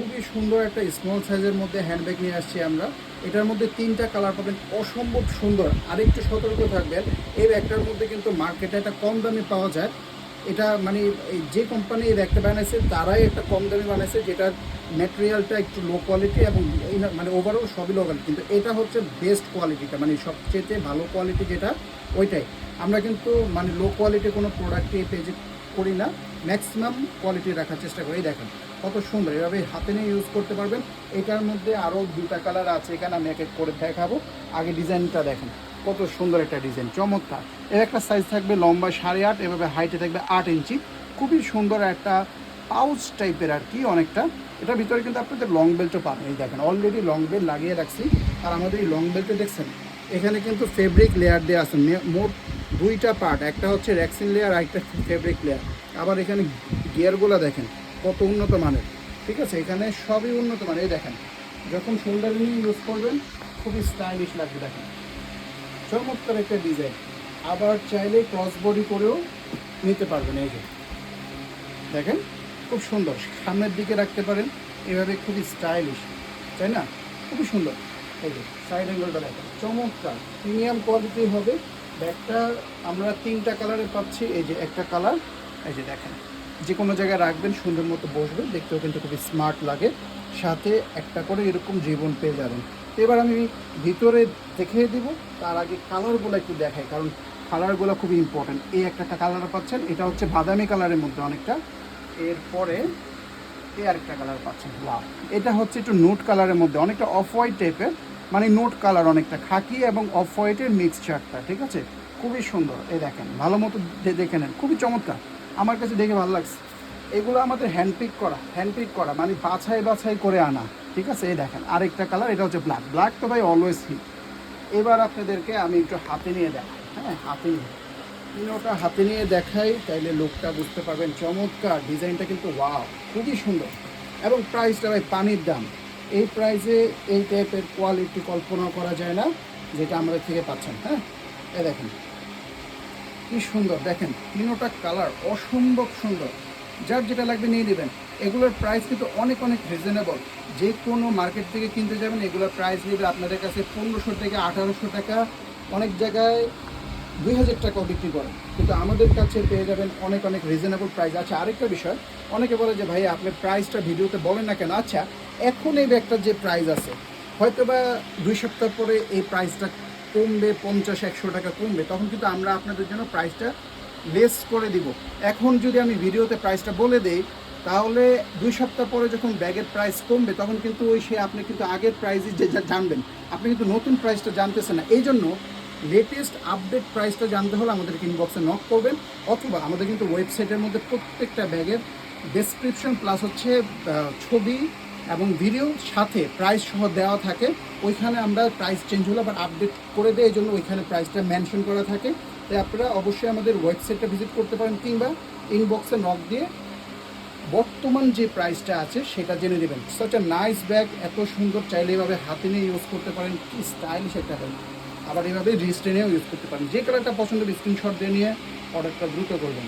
খুবই সুন্দর একটা স্মল সাইজের মধ্যে হ্যান্ডব্যাগ নিয়ে আসছি আমরা। এটার মধ্যে তিনটা কালার পাবেন, অসম্ভব সুন্দর। আরেকটু সতর্ক থাকবেন, এই ব্যাগটার মধ্যে কিন্তু মার্কেটে একটা কম দামে পাওয়া যায়। এটা মানে এই যে কোম্পানি এই ব্যাগটা বানাইছে, তারাই একটা কম দামে বানাইছে, যেটার ম্যাটেরিয়ালটা একটু লো কোয়ালিটি এবং এই মানে ওভারঅল সবই লো কোয়ালিটি কিন্তু এটা হচ্ছে বেস্ট কোয়ালিটিটা মানে সবচেয়ে ভালো কোয়ালিটি যেটা, ওইটাই। আমরা কিন্তু মানে লো কোয়ালিটি কোনো প্রোডাক্টে পেজে করি না ম্যাক্সিমাম কোয়ালিটি রাখার চেষ্টা করি। দেখেন, কত সুন্দর। এভাবে হাতে নিয়ে ইউজ করতে পারবেন। এটার মধ্যে আরও দুটা কালার আছে এখানে, আমি এক এক করে দেখাবো। আগে ডিজাইনটা দেখেন, কত সুন্দর একটা ডিজাইন চমৎকার। এর একটা সাইজ থাকবে লম্বা সাড়ে আট, এভাবে হাইটে থাকবে আট ইঞ্চি। খুবই সুন্দর একটা পাউচ টাইপের আর কি অনেকটা। এটার ভিতরে কিন্তু আপনাদের লং বেল্টও পাবেন। এই দেখেন অলরেডি লং বেল্ট লাগিয়ে রাখছি। আর আমাদের এই লং বেল্টে দেখছেন, এখানে কিন্তু ফেব্রিক লেয়ার দেওয়া আছে। মোট দুইটা পার্ট একটা হচ্ছে র্যাক্সিন লেয়ার আর একটা ফেব্রিক লেয়ার আবার এখানে গিয়ারগুলো দেখেন, কত উন্নত মানের। ঠিক আছে? এখানে সবই উন্নত মানের, এই দেখেন। যখন শোল্ডার নিয়ে ইউজ করবেন খুবই স্টাইলিশ লাগবে, দেখেন। চমৎকার একটা ডিজাইন আবার চাইলে ক্রস বডি করেও নিতে পারবেন, এই যে। দেখেন? খুব সুন্দর। সামনের দিকে রাখতে পারেন, এভাবে খুবই স্টাইলিশ তাই না? খুবই সুন্দর। এই যে সাইড অ্যাঙ্গেলটা দেখেন। চমৎকার। প্রিমিয়াম কোয়ালিটি হবে ব্যাগটা আমরা তিনটা কালারে পাচ্ছি। এই যে একটা কালার, এই যে দেখেন। যে কোনো জায়গায় রাখবেন, সুন্দর মতো বসবেন দেখতেও কিন্তু খুবই স্মার্ট লাগে। সাথে একটা করে এরকম জীবন পেয়ে যাবেন। এবার আমি ভিতরে দেখিয়ে দিব, তার আগে কালারগুলো একটু দেখাই, কারণ কালারগুলো খুবই ইম্পর্টেন্ট এই একটা কালার পাচ্ছেন, এটা হচ্ছে বাদামি কালারের মধ্যে অনেকটা। এরপরে এই আরেকটা কালার পাচ্ছেন লাভ এটা হচ্ছে একটু নোট কালারের মধ্যে, অনেকটা অফ হোয়াইট টাইপের মানে নোট কালার অনেকটা খাকি এবং অফ হোয়াইটের মিক্সচারটা ঠিক আছে? খুবই সুন্দর, এই দেখেন, ভালো মতো দেখে নেন, খুবই চমৎকার। আমার কাছে দেখে ভালো লাগছে। এগুলো আমাদের হ্যান্ডপিক করা হ্যান্ডপিক করা মানে বাছাই বাছাই করে আনা, ঠিক আছে? এই দেখেন, আরেকটা কালার, এটা হচ্ছে ব্ল্যাক ব্ল্যাক তো ভাই অলওয়েজ হিট এবার আপনাদেরকে আমি একটু হাতে নিয়ে দেখাই হ্যাঁ হাতে নিয়ে। তিনোটা হাতে নিয়ে দেখাই, তাইলে লোকটা বুঝতে পারবেন, চমৎকার। ডিজাইনটা কিন্তু ওয়াও খুবই সুন্দর। এবং প্রাইসটা ভাই পানির দাম। এই প্রাইসে এই টাইপের কোয়ালিটি কল্পনা করা যায় না, যেটা আমাদের থেকে পাচ্ছেন হ্যাঁ? এ দেখেন। কি সুন্দর, দেখেন, তিনোটা কালার অসম্ভব সুন্দর। যার যেটা লাগবে নিয়ে নেবেন। এগুলোর প্রাইস কিন্তু অনেক অনেক রিজনেবল যে কোনো মার্কেট থেকে কিনতে যাবেন এগুলোর প্রাইস নেবে আপনাদের কাছে পনেরোশো থেকে আঠারোশো টাকা। অনেক জায়গায় দুই হাজার টাকাও বিক্রি করে। কিন্তু আমাদের কাছে পেয়ে যাবেন অনেক অনেক রিজনেবল প্রাইস আছে। আরেকটা বিষয়, অনেকে বলে যে, ভাই, আপনি প্রাইসটা ভিডিওতে বলেন না কেন? আচ্ছা এখন এই ব্যাগটার যে প্রাইস আছে হয়তো বা দুই সপ্তাহ পরে এই প্রাইসটা কমবে, পঞ্চাশ, একশো টাকা কমবে, তখন কিন্তু আমরা আপনাদের জন্য প্রাইসটা লেস করে দিব। এখন যদি আমি ভিডিওতে প্রাইসটা বলে দেই, তাহলে দুই সপ্তাহ পরে যখন ব্যাগের প্রাইস কমবে, তখন কিন্তু ওই সে আপনি কিন্তু আগের প্রাইসই যে জানবেন। আপনি কিন্তু নতুন প্রাইসটা জানতেছেন না। এই জন্য লেটেস্ট আপডেট প্রাইসটা জানতে হলে আমাদের ইনবক্সে নক করবেন, অথবা আমাদের কিন্তু ওয়েবসাইটের মধ্যে প্রত্যেকটা ব্যাগের ডেসক্রিপশন প্লাস হচ্ছে ছবি এবং ভিডিও সাথে প্রাইস সহ দেওয়া থাকে। ওইখানে আমরা প্রাইস চেঞ্জ হলে আবার আপডেট করে দেয় এই জন্য ওইখানে প্রাইসটা মেনশন করা থাকে। তাই আপনারা অবশ্যই আমাদের ওয়েবসাইটটা ভিজিট করতে পারেন কিংবা ইনবক্সে নক দিয়ে বর্তমান যে প্রাইসটা আছে সেটা জেনে নেবেন। সাচ আ নাইস ব্যাগ এত সুন্দর চাইলে এভাবে হাতে নিয়ে ইউজ করতে পারেন, কি স্টাইলিশ একটা ব্যাগ আবার এভাবে রিস্টে নিয়েও ইউজ করতে পারেন। যে কালারটা পছন্দ স্ক্রিনশট দিয়ে নিয়ে অর্ডারটা দ্রুত করবেন।